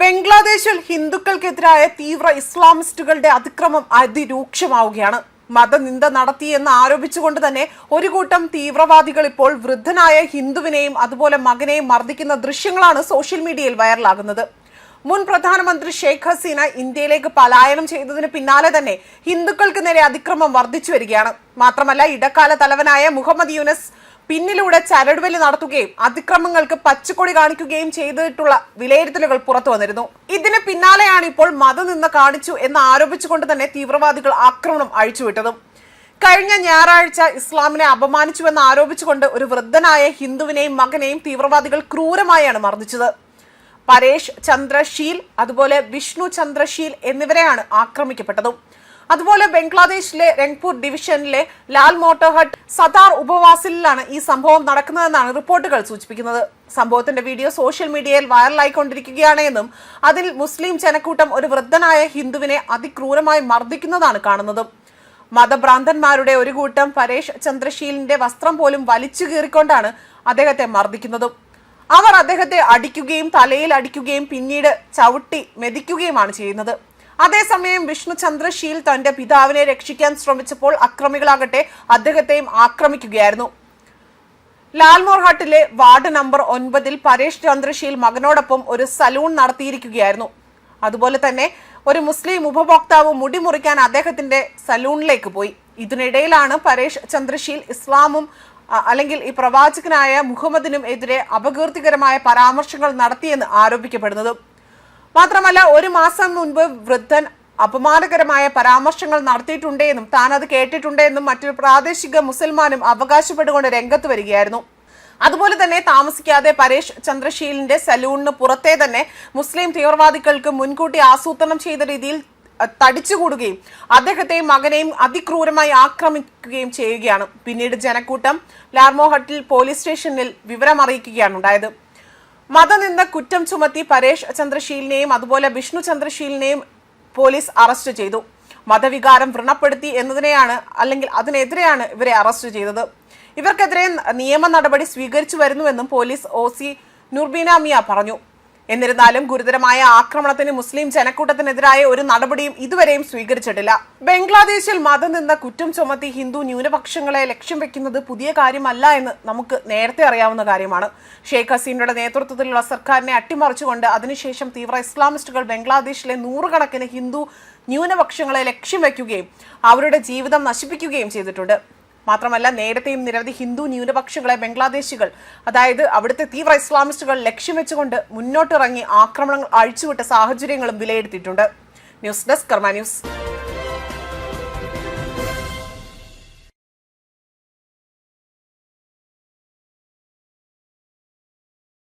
ബംഗ്ലാദേശിൽ ഹിന്ദുക്കൾക്കെതിരായ തീവ്ര ഇസ്ലാമിസ്റ്റുകളുടെ അതിക്രമം അതിരൂക്ഷമാവുകയാണ്. മതനിന്ദ നടത്തിയെന്ന് ആരോപിച്ചുകൊണ്ട് തന്നെ ഒരു കൂട്ടം തീവ്രവാദികൾ ഇപ്പോൾ വൃദ്ധനായ ഹിന്ദുവിനെയും അതുപോലെ മകനെയും മർദ്ദിക്കുന്ന ദൃശ്യങ്ങളാണ് സോഷ്യൽ മീഡിയയിൽ വൈറലാകുന്നത്. മുൻ പ്രധാനമന്ത്രി ഷെയ്ഖ് ഹസീന ഇന്ത്യയിലേക്ക് പലായനം ചെയ്തതിന് പിന്നാലെ തന്നെ ഹിന്ദുക്കൾക്ക് നേരെ അതിക്രമം വർദ്ധിച്ചു വരികയാണ്. മാത്രമല്ല ഇടക്കാല തലവനായ മുഹമ്മദ് യൂനസ് പിന്നിലൂടെ ചരടുവലി നടത്തുകയും അതിക്രമങ്ങൾക്ക് പച്ചക്കൊടി കാണിക്കുകയും ചെയ്തിട്ടുള്ള വിലയിരുത്തലുകൾ പുറത്തു വന്നിരുന്നു. ഇതിന് പിന്നാലെയാണ് ഇപ്പോൾ മതനിന്ദ കാണിച്ചു എന്ന് ആരോപിച്ചുകൊണ്ട് തന്നെ തീവ്രവാദികൾ ആക്രമണം അഴിച്ചുവിട്ടതും. കഴിഞ്ഞ ഞായറാഴ്ച ഇസ്ലാമിനെ അപമാനിച്ചുവെന്ന് ആരോപിച്ചുകൊണ്ട് ഒരു വൃദ്ധനായ ഹിന്ദുവിനെയും മകനെയും തീവ്രവാദികൾ ക്രൂരമായാണ് മർദ്ദിച്ചത്. പരേഷ് ചന്ദ്രശീൽ അതുപോലെ വിഷ്ണു ചന്ദ്രശീൽ എന്നിവരെയാണ് ആക്രമിക്കപ്പെട്ടതും. അതുപോലെ ബംഗ്ലാദേശിലെ രംഗ്പൂർ ഡിവിഷനിലെ ലാൽ മോട്ടോർ ഹട്ട് സതാർ ഉപവാസിലാണ് ഈ സംഭവം നടക്കുന്നതെന്നാണ് റിപ്പോർട്ടുകൾ സൂചിപ്പിക്കുന്നത്. സംഭവത്തിന്റെ വീഡിയോ സോഷ്യൽ മീഡിയയിൽ വൈറലായിക്കൊണ്ടിരിക്കുകയാണ് എന്നും അതിൽ മുസ്ലിം ജനക്കൂട്ടം ഒരു വൃദ്ധനായ ഹിന്ദുവിനെ അതിക്രൂരമായി മർദ്ദിക്കുന്നതാണ് കാണുന്നത്. മതഭ്രാന്തന്മാരുടെ ഒരു കൂട്ടം പരേഷ് ചന്ദ്രശീലിന്റെ വസ്ത്രം പോലും വലിച്ചു കീറിക്കൊണ്ടാണ് അദ്ദേഹത്തെ മർദ്ദിക്കുന്നതും. അവർ അദ്ദേഹത്തെ അടിക്കുകയും തലയിൽ അടിക്കുകയും പിന്നീട് ചവിട്ടി മെതിക്കുകയുമാണ് ചെയ്യുന്നത്. അതേസമയം വിഷ്ണു ചന്ദ്രശീൽ തന്റെ പിതാവിനെ രക്ഷിക്കാൻ ശ്രമിച്ചപ്പോൾ അക്രമികളാകട്ടെ അദ്ദേഹത്തെയും ആക്രമിക്കുകയായിരുന്നു. ലാൽമോർഹാട്ടിലെ വാർഡ് നമ്പർ ഒൻപതിൽ പരേഷ് ചന്ദ്രശീൽ മകനോടൊപ്പം ഒരു സലൂൺ നടത്തിയിരിക്കുകയായിരുന്നു. അതുപോലെ തന്നെ ഒരു മുസ്ലിം ഉപഭോക്താവ് മുടി മുറിക്കാൻ അദ്ദേഹത്തിന്റെ സലൂണിലേക്ക് പോയി. ഇതിനിടയിലാണ് പരേഷ് ചന്ദ്രശീൽ ഇസ്ലാമും അല്ലെങ്കിൽ ഈ പ്രവാചകനായ മുഹമ്മദിനും എതിരെ അപകീർത്തികരമായ പരാമർശങ്ങൾ നടത്തിയെന്ന് ആരോപിക്കപ്പെടുന്നത്. മാത്രമല്ല ഒരു മാസം മുൻപ് വൃദ്ധൻ അപമാനകരമായ പരാമർശങ്ങൾ നടത്തിയിട്ടുണ്ടെന്നും താൻ അത് കേട്ടിട്ടുണ്ടെന്നും മറ്റൊരു പ്രാദേശിക മുസൽമാനും അവകാശപ്പെട്ടുകൊണ്ട് രംഗത്ത് വരികയായിരുന്നു. അതുപോലെ തന്നെ താമസിക്കാതെ പരേഷ് ചന്ദ്രശീലിന്റെ സലൂണിന് പുറത്തെ തന്നെ മുസ്ലിം തീവ്രവാദികൾക്ക് മുൻകൂട്ടി ആസൂത്രണം ചെയ്ത രീതിയിൽ തടിച്ചുകൂടുകയും അദ്ദേഹത്തെയും മകനെയും അതിക്രൂരമായി ആക്രമിക്കുകയും ചെയ്യുകയാണ്. പിന്നീട് ജനക്കൂട്ടം ലാർമോഹട്ടിൽ പോലീസ് സ്റ്റേഷനിൽ വിവരം അറിയിക്കുകയാണ് ഉണ്ടായത്. മതനിന്ദ കുറ്റം ചുമത്തി പരേഷ് ചന്ദ്രശീലിനെയും അതുപോലെ വിഷ്ണു ചന്ദ്രശീലിനെയും പോലീസ് അറസ്റ്റ് ചെയ്തു. മതവികാരം വ്രണപ്പെടുത്തി എന്നതിനെയാണ് അല്ലെങ്കിൽ അതിനെതിരെയാണ് ഇവരെ അറസ്റ്റ് ചെയ്തത്. ഇവർക്കെതിരെ നിയമ നടപടി സ്വീകരിച്ചു വരുന്നുവെന്നും police O C Nurbina Mia പറഞ്ഞു. എന്നിരുന്നാലും ഗുരുതരമായ ആക്രമണത്തിന് മുസ്ലിം ജനക്കൂട്ടത്തിനെതിരായ ഒരു നടപടിയും ഇതുവരെയും സ്വീകരിച്ചിട്ടില്ല. ബംഗ്ലാദേശിൽ മതം നിന്ന കുറ്റം ചുമത്തി ഹിന്ദു ന്യൂനപക്ഷങ്ങളെ ലക്ഷ്യം വെക്കുന്നത് പുതിയ കാര്യമല്ല എന്ന് നമുക്ക് നേരത്തെ അറിയാവുന്ന കാര്യമാണ്. ഷെയ്ഖ് ഹസീനയുടെ നേതൃത്വത്തിലുള്ള സർക്കാരിനെ അട്ടിമറിച്ചുകൊണ്ട് അതിനുശേഷം തീവ്ര ഇസ്ലാമിസ്റ്റുകൾ ബംഗ്ലാദേശിലെ നൂറുകണക്കിന് ഹിന്ദു ന്യൂനപക്ഷങ്ങളെ ലക്ഷ്യം വയ്ക്കുകയും അവരുടെ ജീവിതം നശിപ്പിക്കുകയും ചെയ്തിട്ടുണ്ട്. മാത്രമല്ല നേരത്തെയും നിരവധി ഹിന്ദു ന്യൂനപക്ഷങ്ങളെ ബംഗ്ലാദേശികൾ അതായത് അവിടുത്തെ തീവ്ര ഇസ്ലാമിസ്റ്റുകൾ ലക്ഷ്യം വെച്ചുകൊണ്ട് മുന്നോട്ടിറങ്ങി ആക്രമണങ്ങൾ അഴിച്ചുവിട്ട സാഹചര്യങ്ങളും വിലയിരുത്തിയിട്ടുണ്ട്. News desk Karma news.